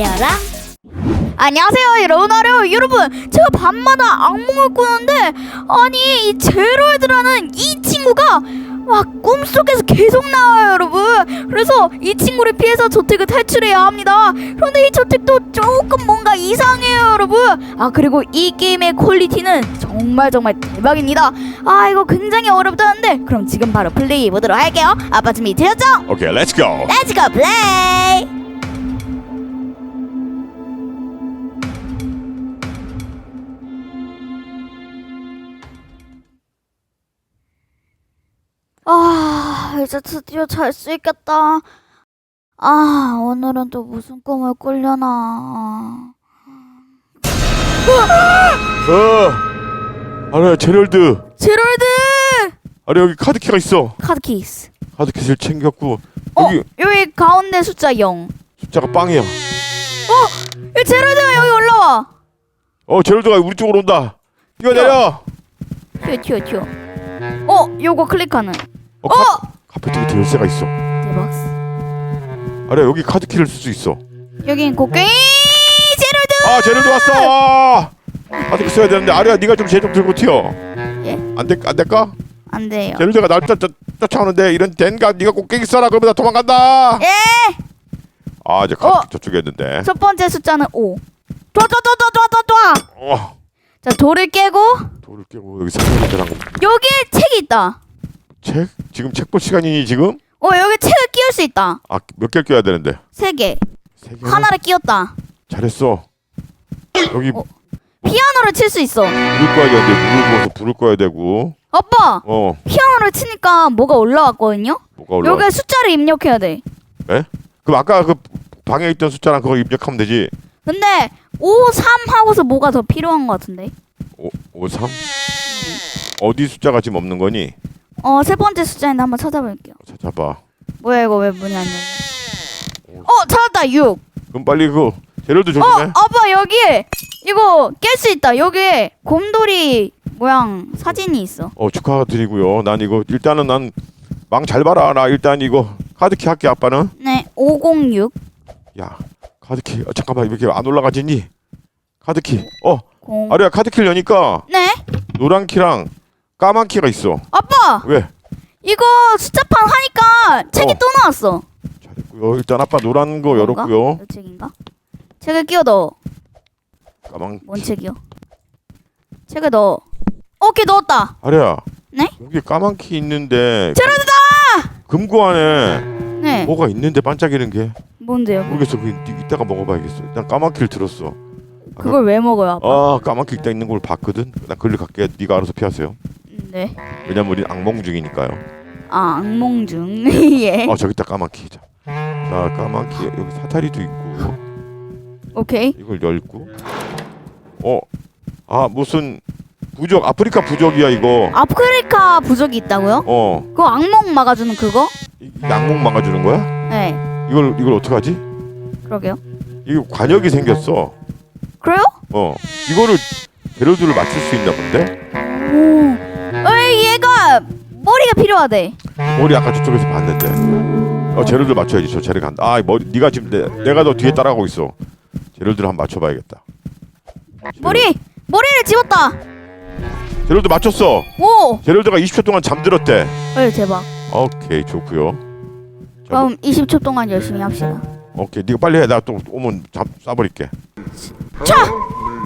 가려라. 안녕하세요 여러분 아려 여러분 제가 밤마다 악몽을 꾸는데 아니 이 제로이드라는 이 친구가 막 꿈속에서 계속 나와요 여러분 그래서 이 친구를 피해서 저택을 탈출해야 합니다 그런데 이 저택도 조금 뭔가 이상해요 여러분 아 그리고 이 게임의 퀄리티는 정말 정말 대박입니다 아 이거 굉장히 어렵다는데 그럼 지금 바로 플레이해 보도록 할게요 아빠 준비 되셨죠? 오케이, 렛츠 고. Let's go play! 아, 이 제 드디어 잘 수 있겠다. 아, 오늘은 또 무슨 꿈을 꾸려나. 어. 아래 제럴드. 제럴드! 아래 여기 카드키가 있어. 카드 케이스. 카드키를 챙겼고 어, 여기 여기 가운데 숫자 0. 숫자가 빵이야. 이 제럴드가 여기 올라와. 어, 제럴드가 우리 쪽으로 온다. 이거 내려. 튀어, 튀어, 튀어. 어, 요거 클릭하는. 어, 어! 카, 카페트 밑에 열쇠가 있어. 대박. 아래 여기 카드 키를 쓸 수 있어. 여긴 곡괭이 제럴드! 아, 제럴드 왔어. 아! 카드키 써야 되는데 아래야 네가 좀쟤좀 들고 튀어. 예? 안 될, 안 될까? 안 돼요. 제럴드가 날 쫓, 쫓, 쫓아오는데 이런 덴가 네가 꼭깨기 써라 그러면 나 도망간다. 예! 아, 이제 카드키 어. 저쪽에 있는데. 첫 번째 숫자는 5. 뚜뚜뚜뚜뚜뚜뚜! 어. 자, 돌을 깨고 돌을 깨고 여기 상자랑 여기에 책이 있다. 책? 지금 책 볼 시간이니 지금? 어, 여기 책을 끼울 수 있다. 아, 몇 개를 껴야 되는데? 세 개. 세 개. 하나를 끼웠다. 잘했어. 여기 어. 피아노를 칠 수 있어. 불을 꺼야 되는데 물을 부어서 불을 꺼야 되고. 아빠, 어, 피아노를 치니까 뭐가 올라왔거든요? 뭐가 올라? 여기에 숫자를 입력해야 돼. 그럼 아까 그 방에 있던 숫자랑 그거 입력하면 되지. 근데 5, 3 하고서 뭐가 더 필요한 것 같은데? 5, 5 3? 어디 숫자가 지금 없는 거니? 어, 세 번째 숫자인데 한번 찾아볼게요. 찾아봐. 뭐야 이거 왜 문이 안 열려? 어, 찾았다. 6. 그럼 빨리 그 재료도 어, 조심해. 아빠 여기 이거 깰 수 있다. 여기 곰돌이 모양 사진이 있어. 어, 축하드리고요. 난 이거 일단은 난 망 잘 봐라. 나 일단 이거 카드키 할게 아빠는. 네, 506. 야, 카드키. 어, 잠깐만 이렇게 안 올라가지니? 카드키. 어, 0. 아래야 카드키를 여니까 네, 노란 키랑 까만 키가 있어. 아빠 왜? 이거 숫자판 하니까 책이 어. 또 나왔어. 잘했고요. 일단 아빠 노란 거 뭔가? 열었고요. 이 책인가? 책을 끼워 넣어. 까만 뭔 책이요? 책을 넣어. 오케이 넣었다. 아래야. 네? 여기 까만 키 있는데 제로드다. 금고 안에 네, 뭐가 있는데 반짝이는 게 뭔데요? 모르겠어. 그 이따가 먹어봐야겠어. 일단 까만 키를 들었어. 그걸 왜 먹어요, 아빠? 아 까만 키 일단 있는 걸 봤거든. 나 글리 갈게. 네가 알아서 피하세요. 네. 왜냐면 우리 악몽 중이니까요. 아, 악몽 중. 예. 어 저기 있다 키. 자, 자키 여기 사다리도 있고 오케이. 이걸 열고 어 아 무슨 부적 아프리카 부적이야 이거. 아프리카 부족이 있다고요? 어 그거 악몽 막아주는 그거? 이- 이 악몽 막아주는 거야? 네. 이걸 이걸 어떻게 하지? 그러게요. 이게 관역이 생겼어. 그래요? 어 이거를 재료들을 맞출 수 있나 본데? 오. 머리가 필요하대. 머리 아까 저쪽에서 봤는데. 어 재료들 맞춰야지. 저 재료 간다. 아 머리 네가 지금 내, 내가 너 뒤에 따라가고 있어. 재료들 한번 맞춰봐야겠다. 재료- 머리 머리를 집었다. 재료들 맞췄어. 오. 재료들가 20초 동안 잠들었대. 어이 대박. 오케이 좋고요. 자, 그럼 20초 동안 열심히 합시다. 오케이 네가 빨리 해. 나 또 오면 잠 쏴버릴게. 자.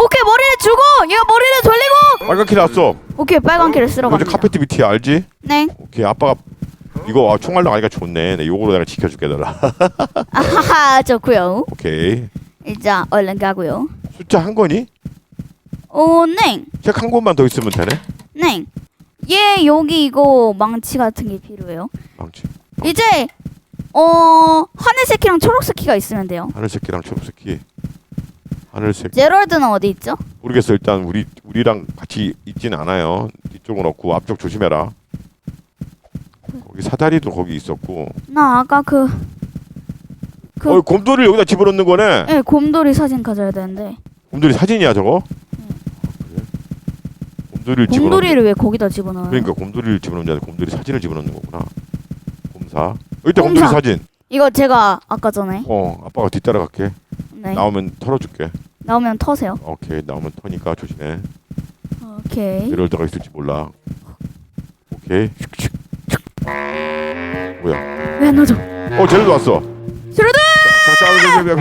오케이 머리를 주고 얘가 머리를 돌리고. 빨간 키 나왔어. 오케이 빨간 키를 이제 갑니다. 카페트 밑이야 알지? 네. 오케이 아빠가 이거 아, 총알로 가니까 좋네. 내 요거로 내가 지켜줄게 너라. 아하하 좋고요. 오케이. 이제 얼른 가고요. 숫자 한 거니? 오 네. 책 한 권만 더 있으면 되네. 네. 얘 여기 이거 망치 같은 게 필요해요. 망치. 이제 어 하늘색 키랑 초록색 키가 있으면 돼요. 하늘색 키랑 초록색 키. 하늘색. 제럴드는 어디 있죠? 모르겠어. 일단 우리 우리랑 같이 있지는 않아요. 뒤쪽은 없고 앞쪽 조심해라. 거기 사다리도 거기 있었고. 나 아까 그 그- 어, 곰돌이를 여기다 집어넣는 거네. 예, 곰돌이 사진 가져야 되는데 곰돌이 사진이야 저거? 그래? 곰돌이를 집어넣는. 곰돌이를 왜 거기다 집어넣어요? 그러니까 곰돌이를 집어넣는 게 아니라 곰돌이 사진을 집어넣는 거구나. 곰사. 여기 있다. 곰돌이 사진. 이거 제가 아까 전에 어, 아빠가 뒤따라 갈게. 네 네. 나오면 털어줄게. 나오면 터세요. 오케이 나오면 터니까 조심해. 오케이. 제럴드가 있을지 몰라. 오케이. 뭐야? 왜 안 넣어줘? 어 제럴드 왔어. 자, 자, 여기.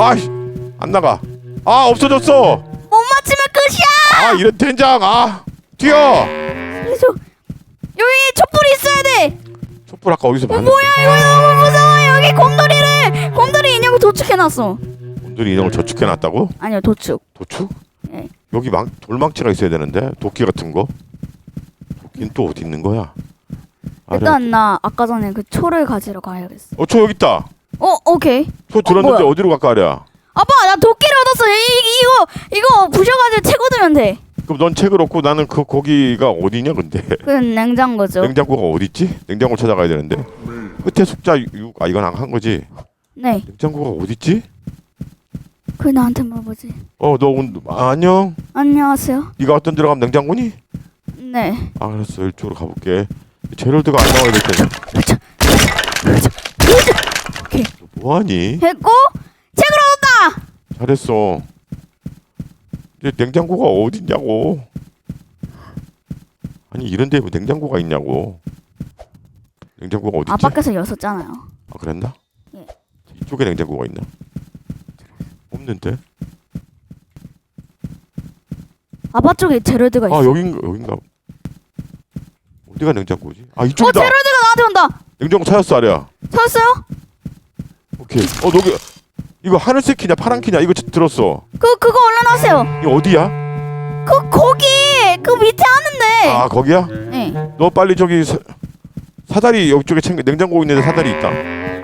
아이씨, 안 나가. 아, 없어졌어. 못 맞히면 끝이야. 아, 이런 된장. 아, 튀어. 그래서 여기 촛불이 있어야 돼. 촛불 아까 어디서 어, 봤는데? 뭐야 이거 너무 무서워. 여기 곰돌이를 곰돌이 인형을 도축해놨어. 곰돌이 인형을 저축해놨다고? 아니요 도축. 도축? 네. 여기 망, 돌망치가 있어야 되는데 도끼 같은 거. 도끼는 또 어디 있는 거야? 아래. 일단 나 아까 전에 그 초를 가지러 가야겠어. 어, 초 여기 있다. 어 오케이. 초 들었는데 뭐야? 어, 디로 갈까 하랴? 아빠 나 도끼를 얻었어. 이, 이거 이거 부셔가지고 채 꽂으면 돼. 그럼 넌 책을 얻고 나는 그 거기가 어디냐 근데? 그 냉장고죠. 냉장고가 어디 있지? 냉장고 찾아가야 되는데. 끝에 숫자 6. 아 이건 안 한 거지. 네. 냉장고가 어디 있지? 그 나한테 물어보지. 어, 너 오늘 아, 안녕. 안녕하세요. 네가 어떤 데로 가면 냉장고니? 네. 아, 알았어. 이쪽으로 가볼게. 제럴드가 안 나와야 될 텐데. 오케이. 너 뭐하니? 했고 책을 얻었다. 잘했어. 냉장고가 어딨냐고. 아니 이런 데뭐 냉장고가 있냐고. 냉장고가 어딨지? 아빠께서 여섰잖아요. 아 그랬나? 예. 이쪽에 냉장고가 있나? 없는데? 아빠 쪽에 제로드가 있어. 아 여긴가 여긴가? 어디가 냉장고지? 아 어 이쪽이다. 제로드가 나한테 온다. 냉장고 찾았어 아래야. 찾았어요? 오케이. 어 너기 이거 하늘색 키냐 파란 키냐 이거 지- 들었어. 그 그거 얼른 하세요. 이거 어디야? 그 거기 그 밑에 하는데. 아 거기야? 네. 너 빨리 저기 사, 사다리 옆쪽에 챙겨 냉장고 있는데 사다리 있다.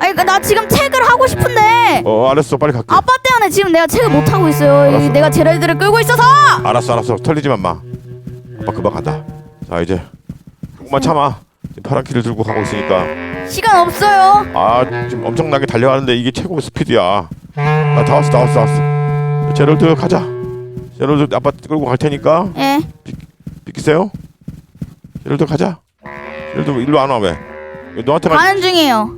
아니 그나 지금 책을 하고 싶은데 어 알았어 빨리 갈게. 아빠 때문에 지금 내가 책을 못 하고 있어요. 알았어. 이 내가 제로드를 끌고 있어서. 알았어 알았어 털리지만 마. 아빠 금방 간다. 자 이제 조금만 참아. 파란 키를 들고 가고 있으니까 시간 없어요. 아 지금 엄청나게 달려가는데 이게 최고 스피드야. 아 다 왔어 다 왔어 다 왔어. 제럴드 가자. 제럴드 아빠 끌고 갈 테니까 예. 비키세요. 제럴드 가자. 제럴드 일로 안 와 왜? 왜 너한테 가? 가는 중이에요.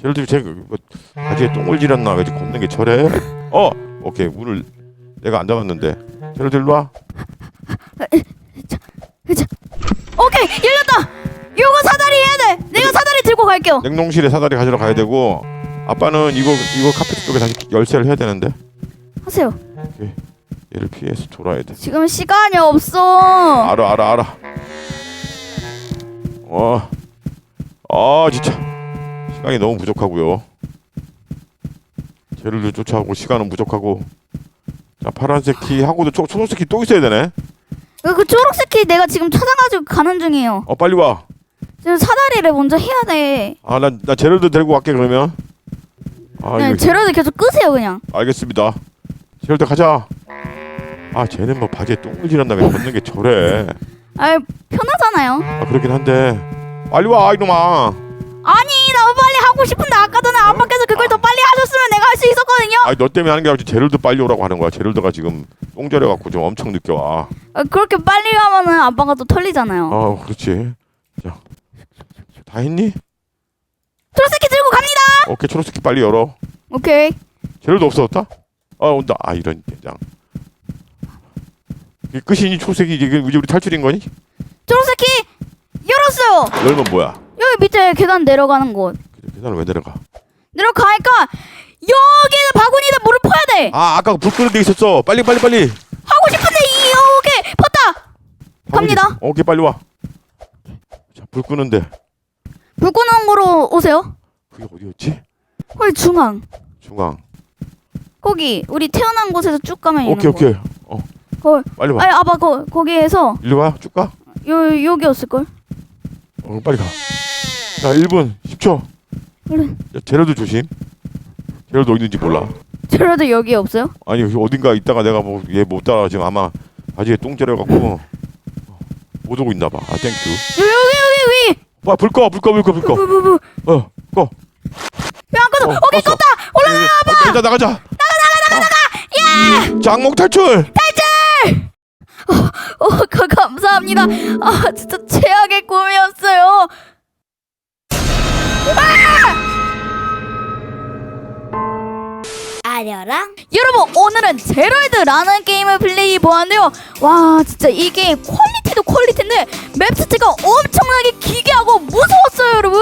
제럴드 제 뭐, 바지에 똥을 지렸나 왜 이렇게 걷는 게 저래? 어 오케이 문을 내가 안 잡았는데 제럴드 일로 와. 그쵸. 오케이 열렸다. 요거 사다리 해야 돼. 내가 사다리 들고 갈게요. 냉동실에 사다리 가지러 가야 되고 아빠는 이거 이거 카페트 쪽에 다시 열쇠를 해야 되는데 하세요. 얘를 피해서 돌아야 돼. 지금 시간이 없어. 알아 알아 알아. 어. 아 진짜 시간이 너무 부족하고요. 쟤를 쫓아오고 시간은 부족하고. 자 파란색 키 하고도 초, 초록색 키 또 있어야 되네. 그, 그 초록색 키 내가 지금 찾아가지고 가는 중이에요. 어 빨리 와. 지금 사다리를 먼저 해야 돼. 아 나나 제럴드 데리고 갈게 그러면. 아 네, 이거 제로드 계속 끄세요 그냥. 알겠습니다. 제럴드 가자. 아 쟤는 뭐 바지에 똥을 왜 걷는 게 저래. 아 편하잖아요. 아 그렇긴 한데 빨리 와 이놈아. 아니 나 빨리 하고 싶은데 아까 전에 아빠께서 그걸 더 빨리 하셨으면 내가 할 수 있었거든요. 아니 너 때문에 하는 게 아니라 제럴드 빨리 오라고 하는 거야. 제럴드가 지금 똥 절여 갖고 좀 엄청 늦게 와. 아, 그렇게 빨리 가면은 아빠가 또 털리잖아요. 아 그렇지. 자, 다 했니? 초록색 키 들고 갑니다. 오케이 초록색 빨리 열어. 오케이. 제럴드 없어졌다? 아 온다. 아 이런 대장. 이게 끝이니 초록색이 이게 이제 우리 탈출인 거니? 초록색 키 열었어요. 열면 뭐야? 여기 밑에 계단 내려가는 곳. 계단을 왜 내려가? 내려가니까 여기는 바구니에다 물을 퍼야 돼. 아 아까 불 끄는 데 있었어. 빨리 빨리 빨리. 하고 싶은데 이 여기 폈다. 갑니다. 오케이 빨리 와. 자 불 끄는데 불 끄는 거로 오세요. 그게 어디였지? 거기 중앙. 중앙. 거기 우리 태어난 곳에서 쭉 가면 있는 오케이 곳. 오케이. 어 거기. 빨리 와. 아니 아빠 거 거기에서 일로 와. 쭉 가. 요 여기였을 걸. 어 빨리 가. 자 1분 10초. 그래. 야, 제럴드 조심. 어디 있는지 몰라. 저래도 여기 없어요? 아니 어딘가 있다가 내가 뭐 얘 못 따라 지금 아마 바지에 똥 절여 갖고 못 오고 있나 봐. 아 땡큐. 여- 여기 여기 여 기. 와불 꺼, 불 꺼, 불 꺼, 불 꺼. 어, 꺼. 왜안 꺼져? 어, 오케이. 껐다. 올라가. 아, 나가자, 나가자. 나가, 나가, 나가, 나가. 야! 장목 탈출. 어 가, 감사합니다. 아 진짜 최악의 꿈이었어요. 아! 아려랑 여러분 오늘은 제럴드라는 게임을 플레이 보았는데요 와 진짜 이 게임 퀄리 티도 퀄리티인데 맵 자체가 엄청나게 기괴하고 무서웠어요 여러분.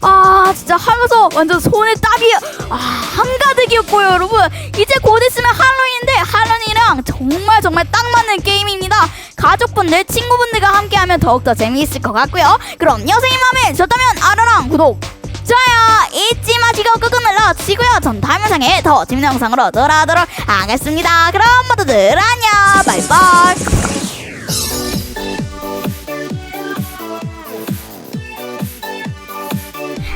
아 진짜 하면서 완전 손에 땀이 아 한가득이었고요 여러분. 이제 곧 있으면 할로윈인데 할로윈이랑 정말 정말 딱 맞는 게임입니다. 가족분 들 친구분들과 함께하면 더욱더 재미있을 것 같고요. 그럼 여생이 마음에 좋다면 알아랑 구독 좋아요 잊지 마시고 끄끄 눌러주시고요. 전 다음 영상에 더 재밌는 영상으로 돌아오도록 하겠습니다. 그럼 모두들 안녕. 바이바이